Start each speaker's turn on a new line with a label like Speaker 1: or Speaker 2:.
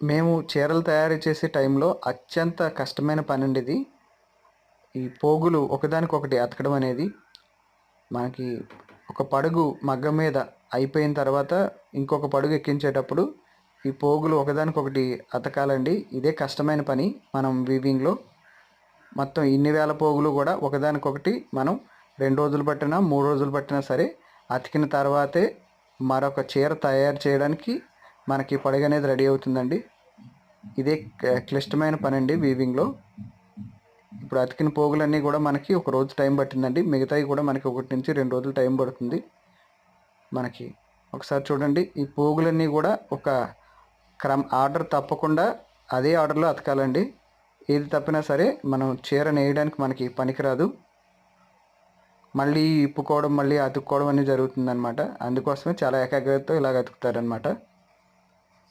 Speaker 1: మేము చీరలు తయారు చేసే టైంలో అత్యంత కష్టమైన పని అండి ఇది ఈ పోగులు ఒకదానికొకటి అతకడం అనేది. మనకి ఒక పడుగు మగ్గం మీద అయిపోయిన తర్వాత ఇంకొక పడుగు ఎక్కించేటప్పుడు ఈ పోగులు ఒకదానికొకటి అతకాలండి. ఇదే కష్టమైన పని మనం వీవింగ్లో మొత్తం ఇన్ని వేల పోగులు కూడా ఒకదానికొకటి మనం రెండు రోజులు పట్టినా మూడు రోజులు పట్టినా సరే అతికిన తర్వాతే మరొక చీర తయారు చేయడానికి మనకి పడగ అనేది రెడీ అవుతుందండి. ఇదే క్లిష్టమైన పని అండి వీవింగ్లో ఇప్పుడు అతికిన పోగులన్నీ కూడా మనకి ఒక రోజు టైం పట్టిందండి. మిగతావి కూడా మనకి ఒకటి నుంచి రెండు రోజులు టైం పడుతుంది. మనకి ఒకసారి చూడండి. ఈ పోగులన్నీ కూడా ఒక క్రమ ఆర్డర్ తప్పకుండా అదే ఆర్డర్లో అతకాలండి. ఏది తప్పినా సరే మనం చీర నేయడానికి మనకి పనికిరాదు. మళ్ళీ ఇప్పుకోవడం మళ్ళీ అతుక్కోవడం అనేది జరుగుతుందన్నమాట. అందుకోసమే చాలా ఏకాగ్రతతో ఇలాగ అతుకుతారనమాట